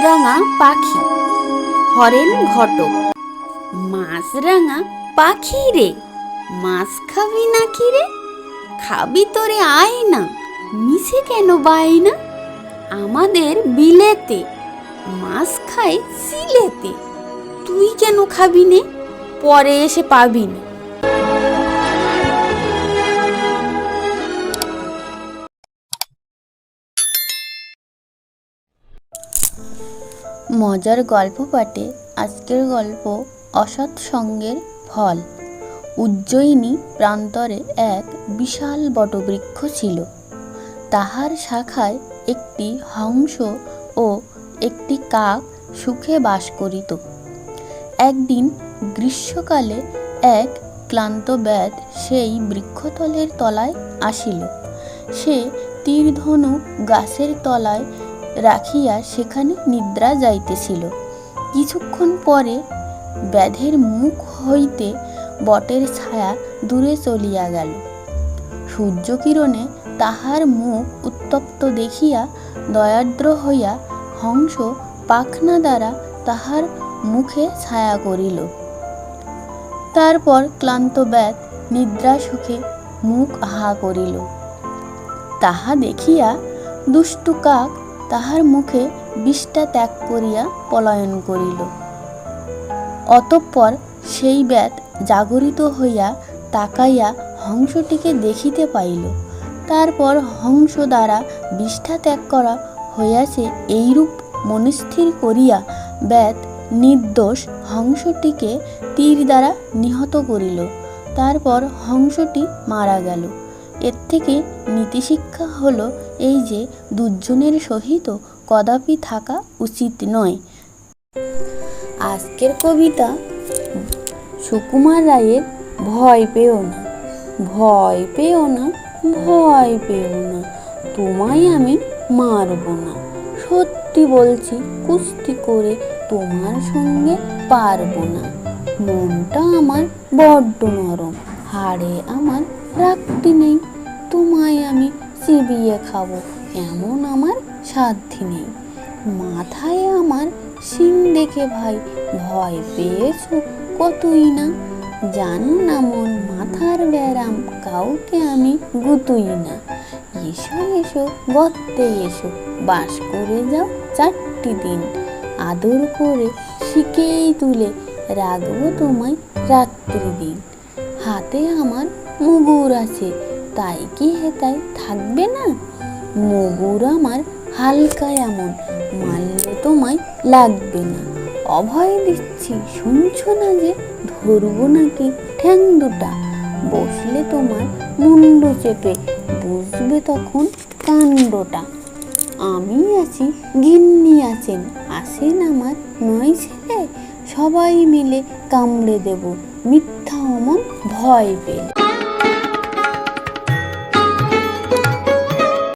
মাছরাঙা পাখি। হরেন ঘটক। মাছরাঙা পাখি রে। মাছ খাবি না কি রে? খাবি তোরে আয় না মিশে কেন বাই না আমাদের বিলেতে। মাছ খাই সিলেতে। তুই কেন খাবি নে? পরে এসে পাবি না। মজার গল্প পাঠে আজকের গল্প অসৎ সঙ্গের ফল। উজ্জয়িনী প্রান্তরে এক বিশাল বটবৃক্ষ ছিল। তাহার শাখায় একটি হংস ও একটি কাক সুখে বাস করিত। একদিন গ্রীষ্মকালে এক ক্লান্ত ব্যাধ সেই বৃক্ষতলের তলায় আসিল। সে তীরধনু গাছের তলায় রাখিয়া সেখানে নিদ্রা যাইতেছিল। কিছুক্ষণ পরে ব্যাধের মুখ হইতে বটের ছায়া দূরে চলিয়া গেল। সূর্যকিরণে তাহার মুখ উত্তপ্ত দেখিয়া দয়াদ্র হইয়া হংস পাখনা দ্বারা তাহার মুখে ছায়া করিল। তারপর ক্লান্ত ব্যাধ, নিদ্রা সুখে মুখ আহা করিল। তাহা দেখিয়া দুষ্টু কাক তাহার মুখে বিষটা ত্যাগ করিয়া পলায়ন করিল। অতঃপর সেই ব্যাত জাগরিত হইয়া তাকাইয়া হংসটিকে দেখিতে পাইল। তারপর হংস দ্বারা বিষ্ঠা ত্যাগ করা হইয়াছে এইরূপ মনস্থির করিয়া ব্যাত নির্দোষ হংসটিকে তীর দ্বারা নিহত করিল। তারপর হংসটি মারা গেল। এর থেকে নীতিশিক্ষা হলো এই যে দুজনের সহিত কদাপি থাকা উচিত নয়। আজকের কবিতা, সুকুমার রায়ের ভয় পেও না, ভয় পেও না, ভয় পেও না, তোমায় আমি মারব না। সত্যি বলছি, কুস্তি করে তোমার সঙ্গে পারব না। মনটা আমার বড্ড নরম, হাড়ে আমার রাখটি নেই, তোমায় আমি চিবিয়ে খাব। এমন আমার সাধ্যি নেই। মাথায় আমার সিং দেখে ভাই, ভয় পেয়েছ কতই না? জানো না মন, মাথার ব্যারাম কাউকে আমি গুতুই না। এসো এসো, গর্তে এসো, বাস করে যাও চারটি দিন। আদর করে শিখেই তুলে রাখব তোমায় রাত্রি দিন হাতে আমার মুগুর আছে তাই কি হেতায় থাকবে না? মগুর আমার হালকা এমন মারলে তোমায় লাগবে না। অভয় দিচ্ছি, শুনছো না যে ধরবো নাকি ঠ্যাং দুটা? বসলে তোমার মুন্ডু চেপে, বুঝবে তখন কাণ্ডটা। আমি আছি, গিন্নি আছেন আসেন আমার নয় ছেলে? সবাই মিলে কামড়ে দেব, মিথ্যা অমন ভয় পেয়ে